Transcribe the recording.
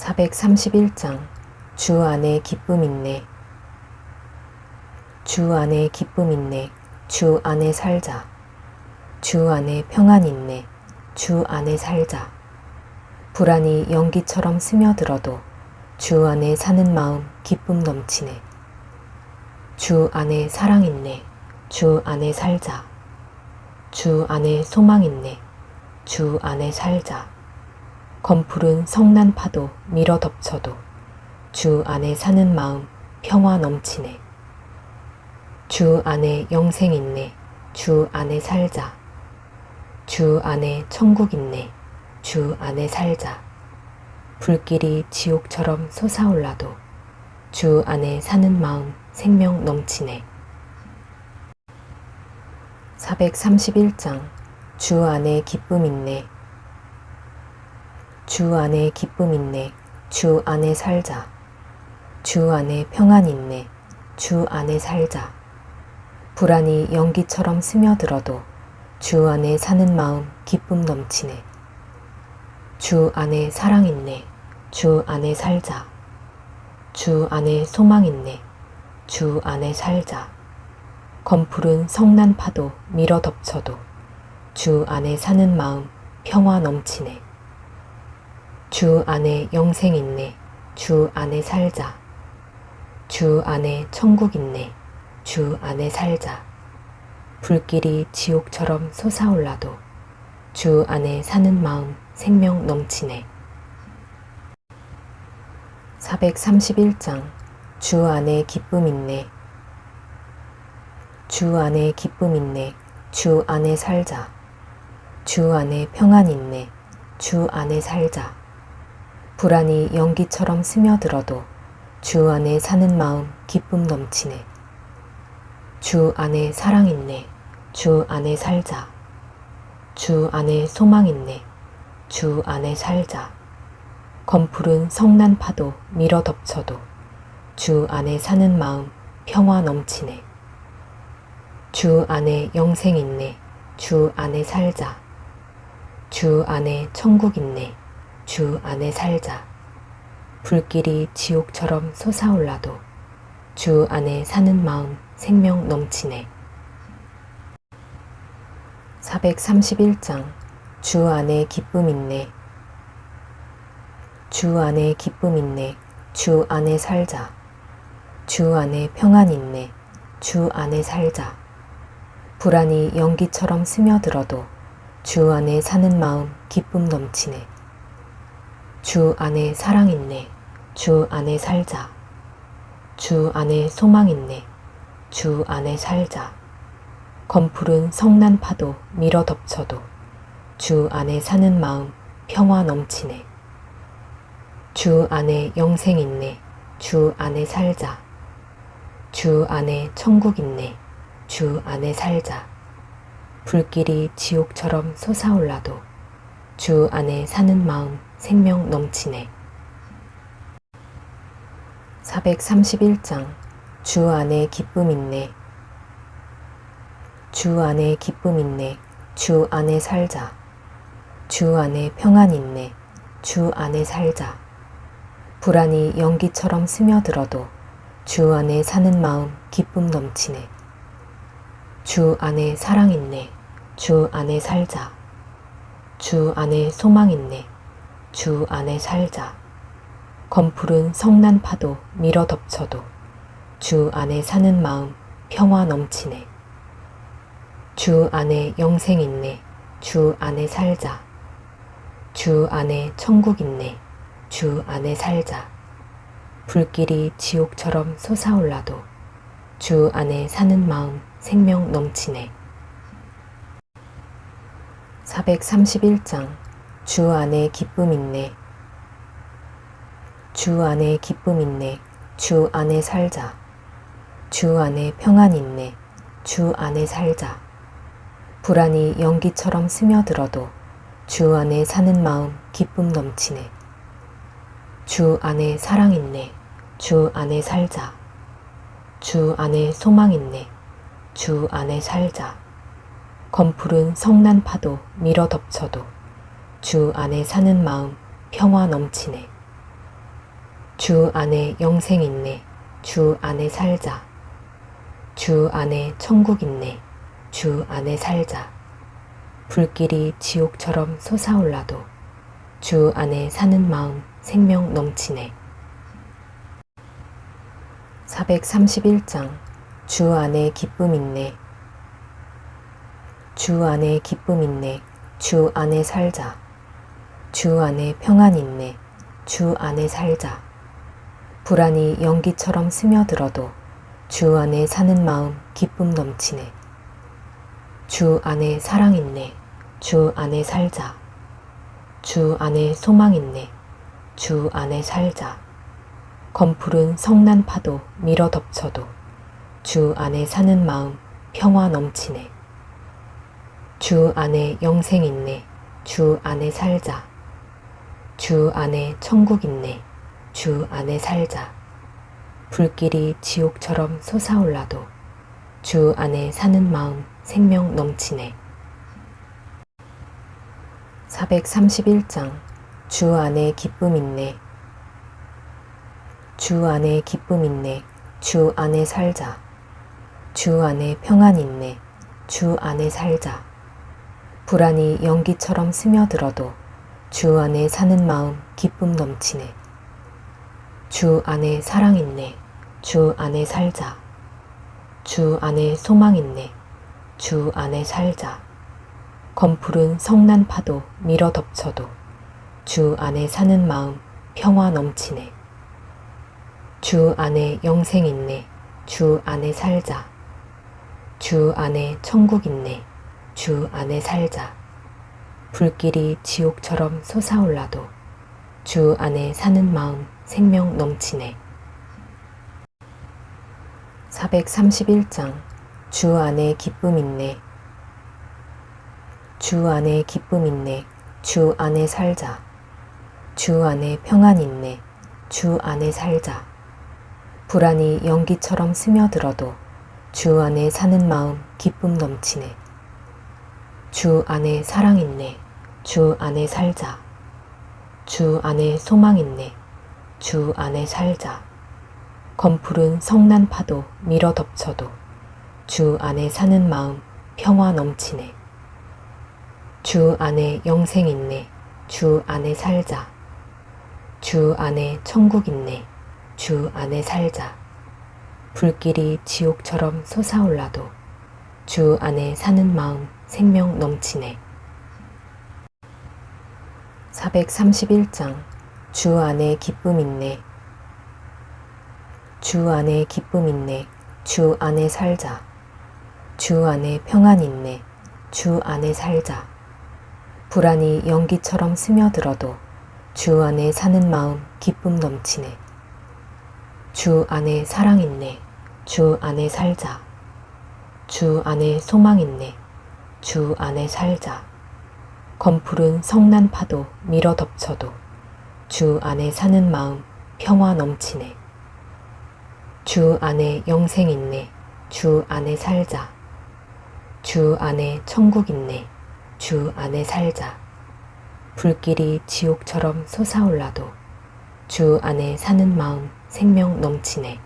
431장 주 안에 기쁨 있네. 주 안에 기쁨 있네. 주 안에 살자. 주 안에 평안 있네. 주 안에 살자. 불안이 연기처럼 스며들어도 주 안에 사는 마음 기쁨 넘치네. 주 안에 사랑 있네. 주 안에 살자. 주 안에 소망 있네. 주 안에 살자. 검푸른 성난 파도 밀어 덮쳐도 주 안에 사는 마음 평화 넘치네. 주 안에 영생 있네. 주 안에 살자. 주 안에 천국 있네. 주 안에 살자. 불길이 지옥처럼 솟아올라도 주 안에 사는 마음 생명 넘치네. 431장 주 안에 기쁨 있네. 주 안에 기쁨 있네. 주 안에 살자. 주 안에 평안 있네. 주 안에 살자. 불안이 연기처럼 스며들어도 주 안에 사는 마음 기쁨 넘치네. 주 안에 사랑 있네. 주 안에 살자. 주 안에 소망 있네. 주 안에 살자. 검푸른 성난 파도 밀어 덮쳐도 주 안에 사는 마음 평화 넘치네. 주 안에 영생 있네. 주 안에 살자. 주 안에 천국 있네. 주 안에 살자. 불길이 지옥처럼 솟아올라도 주 안에 사는 마음 생명 넘치네. 431장 주 안에 기쁨 있네. 주 안에 기쁨 있네. 주 안에 살자. 주 안에 평안 있네. 주 안에 살자. 불안이 연기처럼 스며들어도 주 안에 사는 마음 기쁨 넘치네. 주 안에 사랑 있네. 주 안에 살자. 주 안에 소망 있네. 주 안에 살자. 검푸른 성난 파도 밀어 덮쳐도 주 안에 사는 마음 평화 넘치네. 주 안에 영생 있네. 주 안에 살자. 주 안에 천국 있네. 주 안에 살자. 불길이 지옥처럼 솟아올라도 주 안에 사는 마음 생명 넘치네. 431장 주 안에 기쁨 있네. 주 안에 기쁨 있네. 주 안에 살자. 주 안에 평안 있네. 주 안에 살자. 불안이 연기처럼 스며들어도 주 안에 사는 마음 기쁨 넘치네. 주 안에 사랑 있네. 주 안에 살자. 주 안에 소망 있네. 주 안에 살자. 검푸른 성난 파도 밀어 덮쳐도 주 안에 사는 마음 평화 넘치네. 주 안에 영생 있네. 주 안에 살자. 주 안에 천국 있네. 주 안에 살자. 불길이 지옥처럼 솟아올라도 주 안에 사는 마음 생명 넘치네. 431장 주 안에 기쁨 있네. 주 안에 기쁨 있네. 주 안에 살자. 주 안에 평안 있네. 주 안에 살자. 불안이 연기처럼 스며들어도 주 안에 사는 마음 기쁨 넘치네. 주 안에 사랑 있네. 주 안에 살자. 주 안에 소망 있네. 주 안에 살자. 검푸른 성난 파도 밀어 덮쳐도 주 안에 사는 마음 평화 넘치네. 주 안에 영생 있네. 주 안에 살자. 주 안에 천국 있네. 주 안에 살자. 불길이 지옥처럼 솟아올라도 주 안에 사는 마음 생명 넘치네. 431장 주 안에 기쁨 있네. 주 안에 기쁨 있네. 주 안에 살자. 주 안에 평안 있네. 주 안에 살자. 불안이 연기처럼 스며들어도 주 안에 사는 마음 기쁨 넘치네. 주 안에 사랑 있네. 주 안에 살자. 주 안에 소망 있네. 주 안에 살자. 검푸른 성난 파도 밀어 덮쳐도 주 안에 사는 마음 평화 넘치네. 주 안에 영생 있네. 주 안에 살자. 주 안에 천국 있네. 주 안에 살자. 불길이 지옥처럼 솟아올라도 주 안에 사는 마음 생명 넘치네. 431장 주 안에 기쁨 있네. 주 안에 기쁨 있네. 주 안에 살자. 주 안에 평안 있네. 주 안에 살자. 불안이 연기처럼 스며들어도 주 안에 사는 마음 기쁨 넘치네. 주 안에 사랑 있네. 주 안에 살자. 주 안에 소망 있네. 주 안에 살자. 검푸른 성난 파도 밀어 덮쳐도 주 안에 사는 마음 평화 넘치네. 주 안에 영생 있네. 주 안에 살자. 주 안에 천국 있네. 주 안에 살자. 불길이 지옥처럼 솟아올라도 주 안에 사는 마음 생명 넘치네. 431장 주 안에 기쁨 있네. 주 안에 기쁨 있네. 주 안에 살자. 주 안에 평안 있네. 주 안에 살자. 불안이 연기처럼 스며들어도 주 안에 사는 마음 기쁨 넘치네. 주 안에 사랑 있네. 주 안에 살자. 주 안에 소망 있네. 주 안에 살자. 검푸른 성난 파도 밀어 덮쳐도 주 안에 사는 마음 평화 넘치네. 주 안에 영생 있네. 주 안에 살자. 주 안에 천국 있네. 주 안에 살자. 불길이 지옥처럼 솟아올라도 주 안에 사는 마음 생명 넘치네. 431장 주 안에 기쁨 있네. 주 안에 기쁨 있네. 주 안에 살자. 주 안에 평안 있네. 주 안에 살자. 불안이 연기처럼 스며들어도 주 안에 사는 마음 기쁨 넘치네. 주 안에 사랑 있네. 주 안에 살자. 주 안에 소망 있네. 주 안에 살자. 검푸른 성난 파도 밀어 덮쳐도 주 안에 사는 마음 평화 넘치네. 주 안에 영생 있네. 주 안에 살자. 주 안에 천국 있네. 주 안에 살자. 불길이 지옥처럼 솟아올라도 주 안에 사는 마음 생명 넘치네. 431장 주 안에 기쁨 있네. 주 안에 기쁨 있네. 주 안에 살자. 주 안에 평안 있네. 주 안에 살자. 불안이 연기처럼 스며들어도 주 안에 사는 마음 기쁨 넘치네. 주 안에 사랑 있네. 주 안에 살자. 주 안에 소망 있네. 주 안에 살자. 검푸른 성난 파도 밀어 덮쳐도 주 안에 사는 마음 평화 넘치네. 주 안에 영생 있네. 주 안에 살자. 주 안에 천국 있네. 주 안에 살자. 불길이 지옥처럼 솟아올라도 주 안에 사는 마음 생명 넘치네.